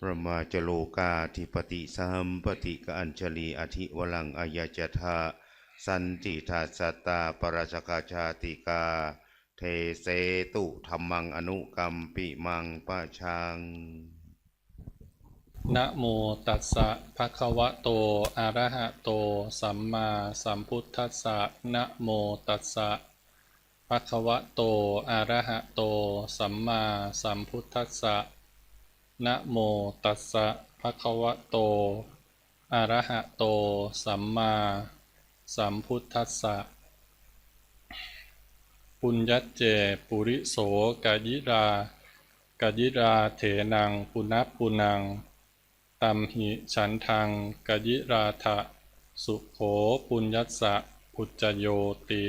ประมาจโลกาธิปติสัมปติกอัญชลีอธิวลังอายจทาสันติทัสตาปราชกาชาติกา เทเสตุธรรมังอนุกัมปิมังปะชังนะโมตัสสะภะคะวะโต อะระหะโต สัมมาสัมพุทธัสสะนะโมตัสสะภะคะวะโต อะระหะโต สัมมาสัมพุทธัสสะ นะโมตัสสะภะคะวะโต อะระหะโต สัมมาสัมพุทธัสสะ ปุญญเจ ปุริโสกายิรากายิราเถนัง ปุณปุนัง ตัมหิฉันทังกายิราทะ สุโขปุญญัสสะอุจจโยติ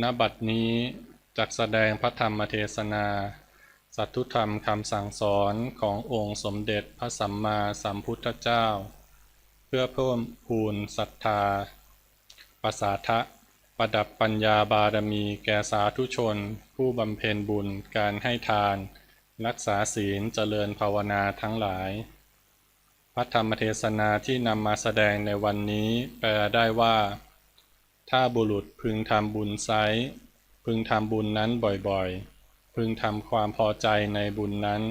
ณบัดนี้จักแสดงพระธรรมเทศนา สัตถุธรรมคำสั่งสอนขององค์สมเด็จพระสัมมาสัมพุทธเจ้า เพื่อเพิ่มพูนศรัทธาประสาทะประดับปัญญาบารมีแก่สาธุชน ผู้บำเพ็ญบุญการให้ทาน รักษาศีลเจริญภาวนาทั้งหลาย พระธรรมเทศนาที่นำมาแสดงในวันนี้แปลได้ว่า ถ้าบุรุษพึงทำบุญไซพึงทำบุญนั้นบ่อยๆ พึงทำความพอใจในบุญนั้น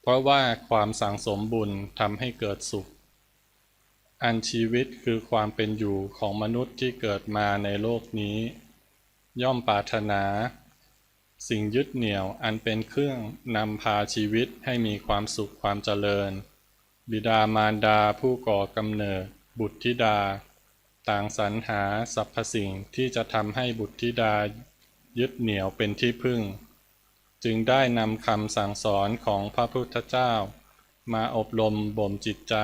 เพราะว่าความสังสมบุญทำให้เกิดสุข อันชีวิตคือความเป็นอยู่ของมนุษย์ที่เกิดมาในโลกนี้ ย่อมปรารถนา สิ่งยึดเหนี่ยวอันเป็นเครื่องนำพาชีวิตให้มีความสุขความเจริญ บิดามารดาผู้ก่อกำเนิด บุตรธิดา ต่างสรรหาสรรพสิ่งที่จะทำให้บุตรธิดา ยึดเหนี่ยวเป็นที่พึ่ง จึงได้นำคำสั่งสอนของพระพุทธเจ้า มาอบรมบ่มจิตใจ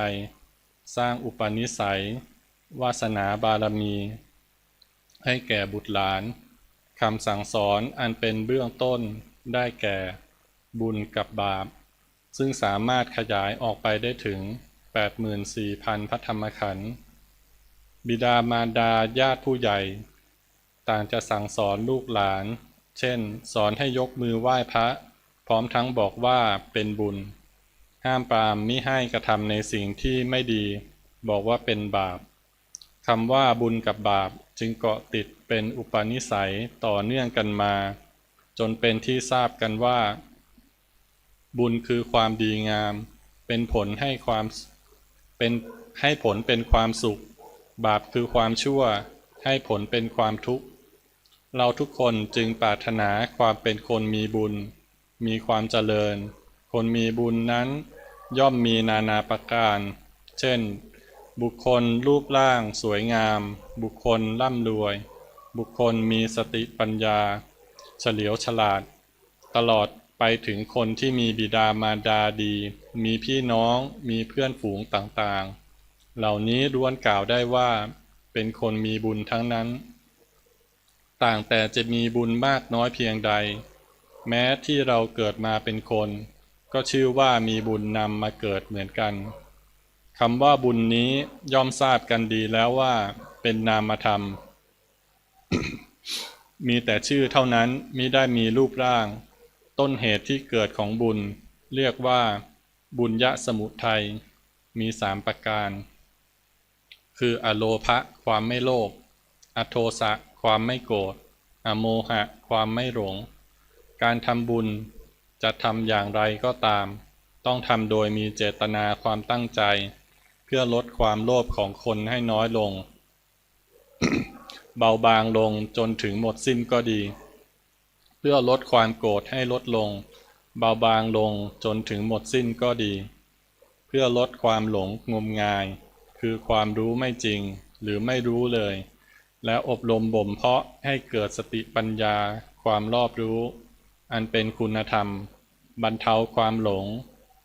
สร้างอุปนิสัย วาสนาบารมี ให้แก่บุตรหลานคำสั่งสอนอันเป็นเบื้องต้นได้แก่บุญกับบาป ซึ่งสามารถขยายออกไปได้ถึง 84,000พระธรรมขันธ์บิดามารดาญาติผู้ใหญ่ ต่างจะสั่งสอนลูกหลาน เช่น สอนให้ยกมือไหว้พระ พร้อมทั้งบอกว่าเป็นบุญ ห้ามปรามมิให้กระทำในสิ่งที่ไม่ดี บอกว่าเป็นบาปคำว่าบุญกับบาปจึงเกาะติดเป็นอุปนิสัยต่อเนื่องกันมา จนเป็นที่ทราบกันว่า บุญคือความดีงาม เป็นผลให้ความเป็นให้ผลเป็นความสุข บาปคือความชั่ว ให้ผลเป็นความทุกข์ เราทุกคนจึงปรารถนาความเป็นคนมีบุญ มีความเจริญ คนมีบุญนั้น ย่อมมีนานาประการ เช่น บุคคลรูปร่างสวยงาม บุคคลร่ำรวย บุคคลมีสติปัญญา เฉลียวฉลาด ตลอดไปถึงคนที่มีบิดามารดาดี มีพี่น้อง มีเพื่อนฝูงต่างๆ เหล่านี้ล้วนกล่าวได้ว่า เป็นคนมีบุญทั้งนั้น ต่างแต่จะมีบุญมากน้อยเพียงใด แม้ที่เราเกิดมาเป็นคน ก็ชื่อว่ามีบุญนำมาเกิดเหมือนกันคำว่าบุญนี้ย่อมทราบกันดีแล้วว่าเป็นนามธรรม มีแต่ชื่อเท่านั้นมิได้มีรูปร่าง ต้นเหตุที่เกิดของบุญ เรียกว่าบุญยะสมุทัยมีสามประการ คืออโลภะความไม่โลภอโทสะ ความไม่โกรธอโมหะ ความไม่หลง การทำบุญจะทำอย่างไรก็ตาม ต้องทำโดยมีเจตนาความตั้งใจ เพื่อลดความโลภของคนให้น้อยลง เบาบางลงจนถึงหมดสิ้นก็ดี เพื่อลดความโกรธให้ลดลง เบาบางลงจนถึงหมดสิ้นก็ดี เพื่อลดความหลงงมงาย คือความรู้ไม่จริงหรือไม่รู้เลย และอบรมบ่มเพาะให้เกิดสติปัญญา ความรอบรู้ อันเป็นคุณธรรม บรรเทาความหลง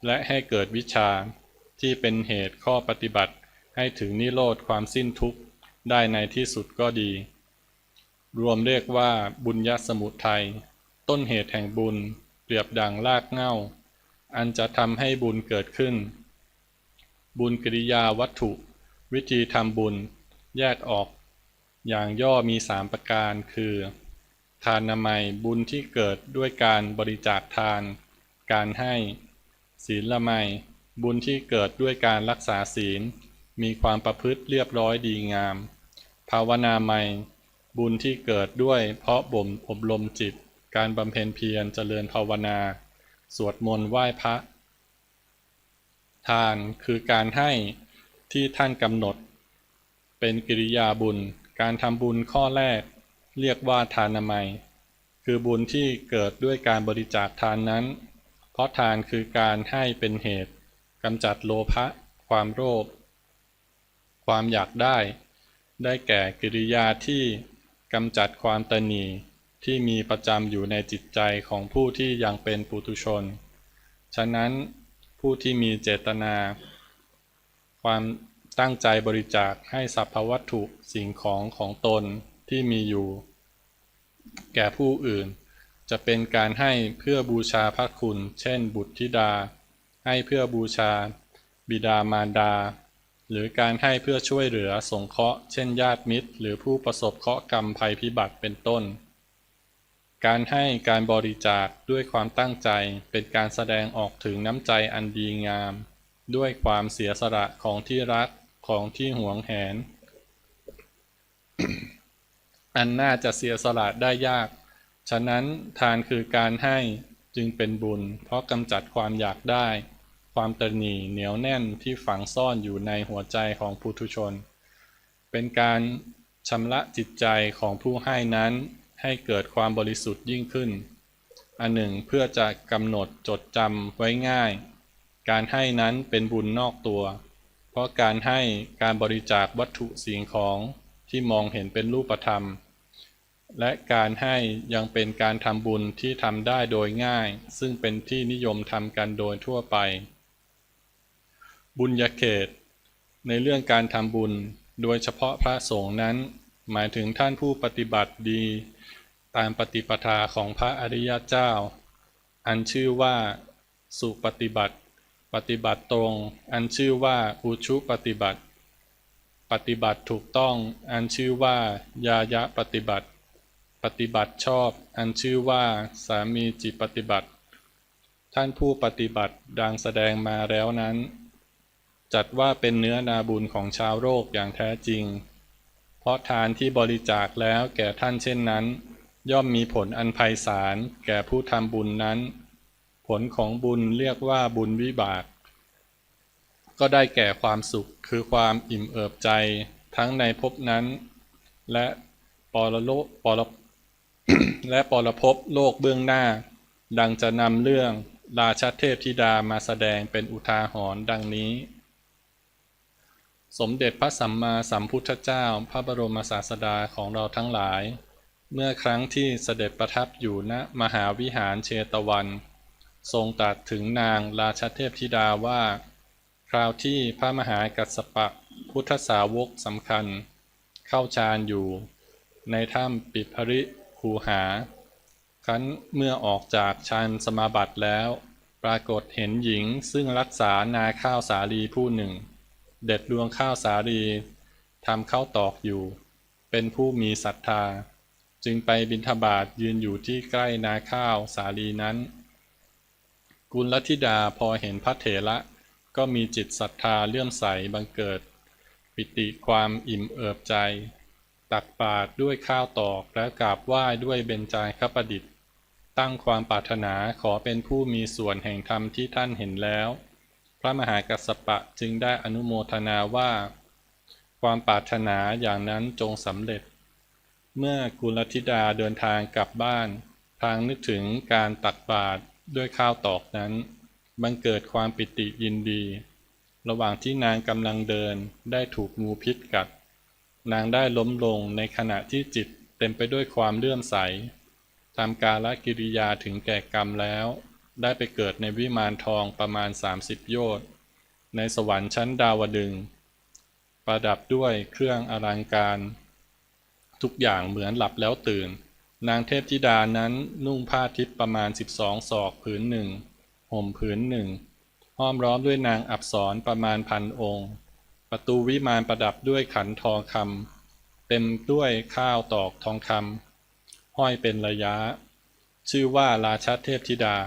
และให้เกิดวิชา ที่เป็นเหตุข้อปฏิบัติ ให้ถึงนิโรธความสิ้นทุกข์ ได้ในที่สุดก็ดี รวมเรียกว่าบุญยสมุทัยต้นเหตุแห่งบุญ เปรียบดังรากเง้าอันจะทำให้บุญเกิดขึ้น บุญกิริยาวัตถุ วิธีทำบุญ แยกออก อย่างย่อมีสามประการคือ ทานนามัยบุญที่เกิดด้วยการบริจาคทาน การให้ ศีลละไมบุญที่เกิดด้วยการรักษาศีล มีความประพฤติเรียบร้อยดีงาม ภาวนาไมบุญที่เกิดด้วยเพราะบ่มอบรมจิต การบำเพ็ญเพียรเจริญภาวนา สวดมนต์ไหว้พระ ทานคือการให้ที่ท่านกำหนด เป็นกิริยาบุญ การทำบุญข้อแรก เรียกว่าทานามัย คือบุญที่เกิดด้วยการบริจาคทานนั้น เพราะทานคือการให้เป็นเหตุกำจัดโลภะความโลภความอยากได้ ได้แก่กิริยาที่กำจัดความตนีที่มีประจำอยู่ในจิตใจของผู้ที่ยังเป็นปุถุชน ฉะนั้นผู้ที่มีเจตนา ความ ตั้งใจบริจาคให้สรรพวัตถุสิ่งของของตนที่มีอยู่ แก่ผู้อื่น จะเป็นการให้เพื่อบูชาพระคุณ เช่น บุตรธิดา ให้เพื่อบูชา บิดามารดา หรือการให้เพื่อช่วยเหลือสงเคราะห์ เช่น ญาติมิตร หรือผู้ประสบเคราะห์กรรมภัยพิบัติเป็นต้น การให้การบริจาคด้วยความตั้งใจเป็นการแสดงออกถึงน้ำใจอันดีงาม ด้วยความเสียสละของที่รัก ของที่หวงแหน อันน่าจะเสียสละได้ยาก ฉะนั้นทานคือการให้จึงเป็นบุญ เพราะกำจัดความอยากได้ ความตรนีเหนียวแน่นที่ฝังซ่อนอยู่ในหัวใจของปุถุชน เป็นการชำระจิตใจของผู้ให้นั้นให้เกิดความบริสุทธิ์ยิ่งขึ้น อันหนึ่งเพื่อจะกำหนดจดจำไว้ง่าย การให้นั้นเป็นบุญนอกตัว เพราะการให้การบริจาควัตถุสิ่งของที่มองเห็นเป็นรูปธรรม และการให้ยังเป็นการทำบุญที่ทำได้โดยง่าย ซึ่งเป็นที่นิยมทำกันโดยทั่วไป บุญญาเขต ในเรื่องการทำบุญโดยเฉพาะพระสงฆ์นั้น หมายถึงท่านผู้ปฏิบัติดี ตามปฏิปทาของพระอริยเจ้า อันชื่อว่า สุปฏิบัติ ปฏิบัติตรง อันชื่อว่าอุชุปฏิบัติ ปฏิบัติถูกต้อง อันชื่อว่ายายะปฏิบัติ ปฏิบัติชอบ อันชื่อว่าสามีจิปฏิบัติ ท่านผู้ปฏิบัติดังแสดงมาแล้วนั้น จัดว่าเป็นเนื้อนาบุญของชาวโลกอย่างแท้จริง เพราะทานที่บริจาคแล้วแก่ท่านเช่นนั้น ย่อมมีผลอันไพศาลแก่ผู้ทำบุญนั้น ผลของบุญเรียกว่าบุญวิบาก ก็ได้แก่ความสุขคือความอิ่มเอิบใจทั้งในภพนั้น และปรโลกปรและปรภพโลกเบื้องหน้า ดังจะนำเรื่องราชเทพธิดามาแสดงเป็นอุทาหรณ์ดังนี้ สมเด็จพระสัมมาสัมพุทธเจ้า พระบรมศาสดาของเราทั้งหลาย เมื่อครั้งที่เสด็จประทับอยู่ณมหาวิหารเชตวัน ทรงตรัสถึงนางราชเทพธิดาว่า คราวที่พระมหากัสสปะพุทธสาวกสำคัญ เข้าฌานอยู่ ในถ้ำปิภริคูหา ครั้นเมื่อออกจากฌานสมาบัติแล้ว ปรากฏเห็นหญิงซึ่งรักษานาข้าวสาลีผู้หนึ่ง เด็ดดวงข้าวสาลีทำข้าวตอกอยู่ เป็นผู้มีศรัทธา จึงไปบิณฑบาตยืนอยู่ที่ใกล้นาข้าวสาลีนั้น กุลธิดาพอเห็นพระเถระก็มีจิตศรัทธาเลื่อมใสบังเกิด ปิติความอิ่มเอิบใจ ตักบาตรด้วยข้าวตอกและกราบไหว้ด้วยเบญจางคประดิษฐ์ ตั้งความปรารถนาขอเป็นผู้มีส่วนแห่งธรรมที่ท่านเห็นแล้ว พระมหากัสสปะจึงได้อนุโมทนาว่า ความปรารถนาอย่างนั้นจงสำเร็จ เมื่อกุลธิดาเดินทางกลับบ้านพลางนึกถึงการตักบาตร ด้วยข้าวตอกนั้น บังเกิดความปิติยินดี ระหว่างที่นางกำลังเดินได้ถูกงูพิษกัด นางได้ล้มลงในขณะที่จิตเต็มไปด้วยความเลื่อมใสทำกาลกิริยาถึงแก่กรรมแล้ว ได้ไปเกิดในวิมานทองประมาณ 30 โยชน์ในสวรรค์ชั้นดาวดึง ประดับด้วยเครื่องอลังการ ทุกอย่างเหมือนหลับแล้วตื่น นางเทพธิดานั้นนุ่งผ้าทิพย์ประมาณ 12 ศอกผืนหนึ่งห่มผืนหนึ่งห้อมล้อมด้วยนางอับสรประมาณพันองค์ ประตูวิมานประดับด้วยขันทองคำเต็มด้วยข้าวตอกทองคำห้อยเป็นระยะ ชื่อว่าราชเทพธิดา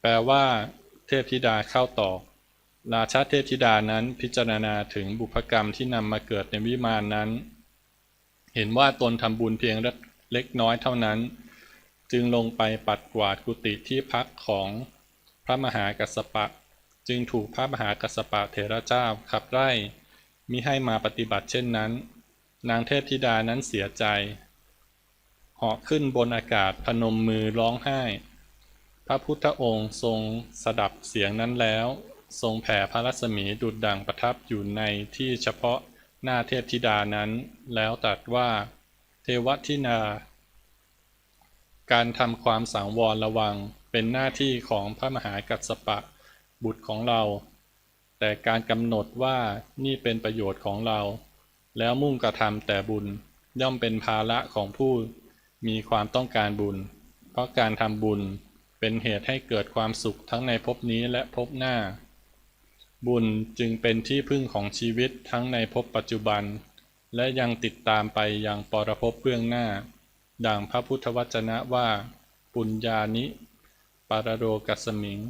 แปลว่า เทพธิดาเข้าตอก ราชาเทพธิดานั้นพิจารณาถึงบุพกรรมที่นำมาเกิดในวิมานนั้น เห็นว่าตนทำบุญเพียง เล็กน้อยเท่านั้น จึงลงไปปัดกวาดกุฏิที่พักของพระมหากัสสปะ จึงถูกพระมหากัสสปะเถระเจ้าขับไล่มิให้มาปฏิบัติเช่นนั้น นางเทพธิดานั้นเสียใจเหาะขึ้นบนอากาศพนมมือร้องไห้ พระพุทธองค์ทรงสดับเสียงนั้นแล้ว ทรงแผ่พระรัศมีดุจดังประทับอยู่ในที่เฉพาะหน้าเทพธิดานั้น แล้วตรัสว่า เทวทินา การทำความสังวรระวังเป็นหน้าที่ของพระมหากัสสปะบุตรของเรา แต่การกำหนดว่านี่เป็นประโยชน์ของเรา แล้วมุ่งกระทำแต่บุญย่อมเป็นภาระของผู้มีความต้องการบุญ เพราะการทำบุญเป็นเหตุให้เกิดความสุขทั้งในภพนี้และภพหน้า บุญจึงเป็นที่พึ่งของชีวิตทั้งในภพปัจจุบัน และยังติดตามไปยังปรภพเบื้องหน้า ดังพระพุทธวจนะว่า ปุญญานิ ปารโรกัสสมิง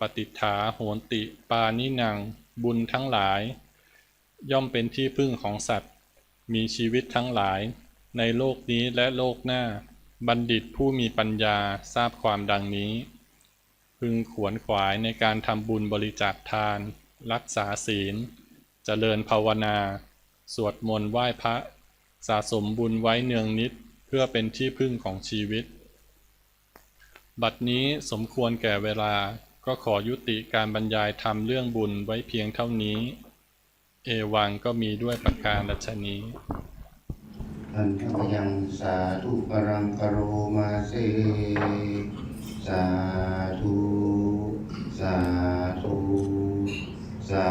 ปฏิฐาโหนติ ปานินัง บุญทั้งหลาย ย่อมเป็นที่พึ่งของสัตว์ มีชีวิตทั้งหลาย ในโลกนี้และโลกหน้า บัณฑิตผู้มีปัญญาทราบความดังนี้ พึงขวนขวายในการทำบุญบริจาคทาน รักษาศีล เจริญภาวนา สวดมนต์ไหว้พระ สะสมบุญไว้เนืองนิด เพื่อเป็นที่พึ่งของชีวิต บัดนี้สมควรแก่เวลาก็ขอยุติการบรรยายธรรมเรื่องบุญไว้เพียงเท่านี้ เอวังก็มีด้วยประการรัชนี้อันทัพยังสาธุปรังกโรมาเซสาธุ สาธุ สา